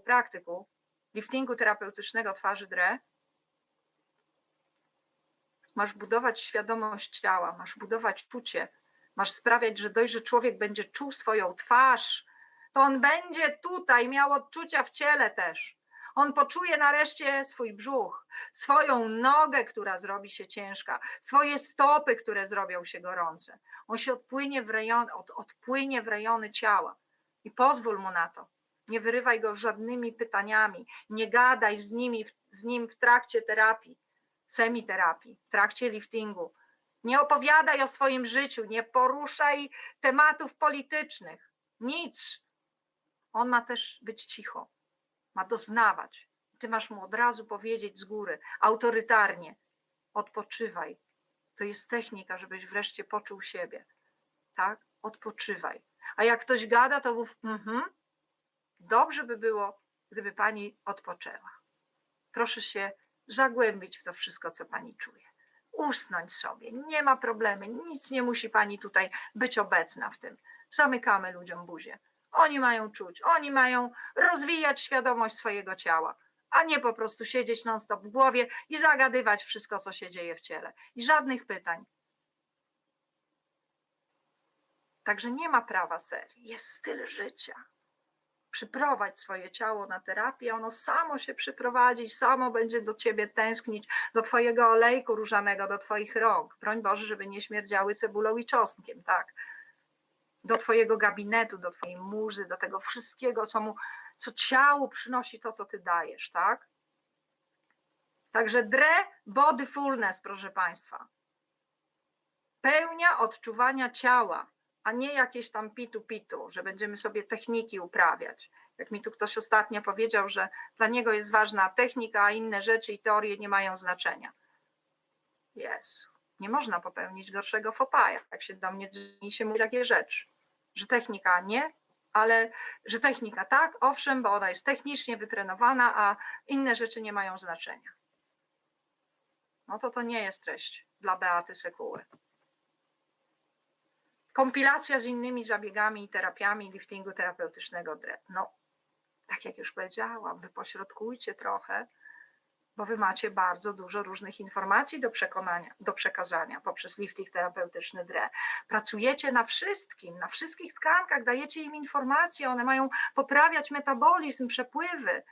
praktyku liftingu terapeutycznego twarzy DRE, masz budować świadomość ciała, masz budować czucie, masz sprawiać, że że człowiek będzie czuł swoją twarz, to on będzie tutaj miał odczucia w ciele też. On poczuje nareszcie swój brzuch, swoją nogę, która zrobi się ciężka, swoje stopy, które zrobią się gorące. On się odpłynie w, rejon, od, odpłynie w rejony ciała i pozwól mu na to. Nie wyrywaj go żadnymi pytaniami, nie gadaj z, nimi, z nim w trakcie terapii, semiterapii, w trakcie liftingu. Nie opowiadaj o swoim życiu, nie poruszaj tematów politycznych, nic. On ma też być cicho, ma doznawać. Ty masz mu od razu powiedzieć z góry, autorytarnie: odpoczywaj. To jest technika, żebyś wreszcie poczuł siebie. Tak? Odpoczywaj. A jak ktoś gada, to mów, mhm, dobrze by było, gdyby pani odpoczęła. Proszę się zagłębić w to wszystko, co pani czuje. Usnąć sobie, nie ma problemu, nic nie musi pani tutaj być obecna w tym. Zamykamy ludziom buzię. Oni mają czuć, oni mają rozwijać świadomość swojego ciała, a nie po prostu siedzieć non-stop w głowie i zagadywać wszystko, co się dzieje w ciele. I żadnych pytań. Także nie ma prawa serii, jest styl życia. Przyprowadź swoje ciało na terapię, ono samo się przyprowadzi, samo będzie do ciebie tęsknić, do twojego olejku różanego, do twoich rąk. Broń Boże, żeby nie śmierdziały cebulą i czosnkiem, tak? Do twojego gabinetu, do twojej muzy, do tego wszystkiego, co mu, co ciału przynosi to, co ty dajesz, tak? Także dre body fullness, proszę Państwa. Pełnia odczuwania ciała, a nie jakieś tam pitu-pitu, że będziemy sobie techniki uprawiać. Jak mi tu ktoś ostatnio powiedział, że dla niego jest ważna technika, a inne rzeczy i teorie nie mają znaczenia. Jezu, nie można popełnić gorszego fopaja, jak się do mnie dzwoni się mówi takie rzeczy, że technika nie, ale że technika tak, owszem, bo ona jest technicznie wytrenowana, a inne rzeczy nie mają znaczenia. No to to nie jest treść dla Beaty Sekuły kompilacja z innymi zabiegami i terapiami liftingu terapeutycznego DRE. No, tak jak już powiedziałam, wy pośrodkujcie trochę, bo wy macie bardzo dużo różnych informacji do przekonania, do przekazania poprzez lifting terapeutyczny DRE. Pracujecie na wszystkim, na wszystkich tkankach, dajecie im informacje, one mają poprawiać metabolizm, przepływy,